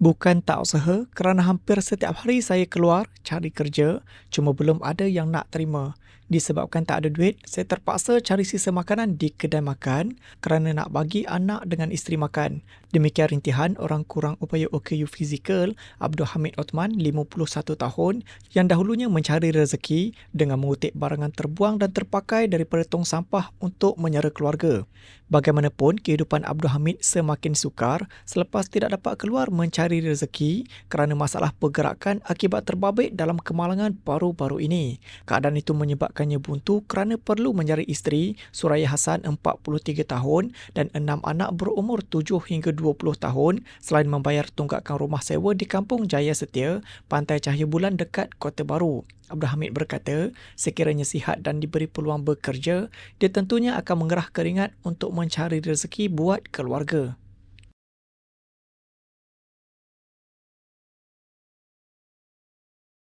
Bukan tak usaha kerana hampir setiap hari saya keluar cari kerja cuma belum ada yang nak terima. Disebabkan tak ada duit, saya terpaksa cari sisa makanan di kedai makan kerana nak bagi anak dengan isteri makan. Demikian rintihan orang kurang upaya OKU fizikal Abdul Hamid Othman, 51 tahun yang dahulunya mencari rezeki dengan mengutip barangan terbuang dan terpakai daripada tong sampah untuk menyara keluarga. Bagaimanapun, kehidupan Abdul Hamid semakin sukar selepas tidak dapat keluar mencari rezeki kerana masalah pergerakan akibat terbabit dalam kemalangan baru-baru ini. Keadaan itu menyebabkan menyebabkannya buntu kerana perlu mencari isteri Suraya Hassan 43 tahun dan enam anak berumur 7 hingga 20 tahun selain membayar tunggakan rumah sewa di Kampung Jaya Setia, Pantai Cahaya Bulan dekat Kota Baru. Abdul Hamid berkata, sekiranya sihat dan diberi peluang bekerja, dia tentunya akan mengerah keringat untuk mencari rezeki buat keluarga.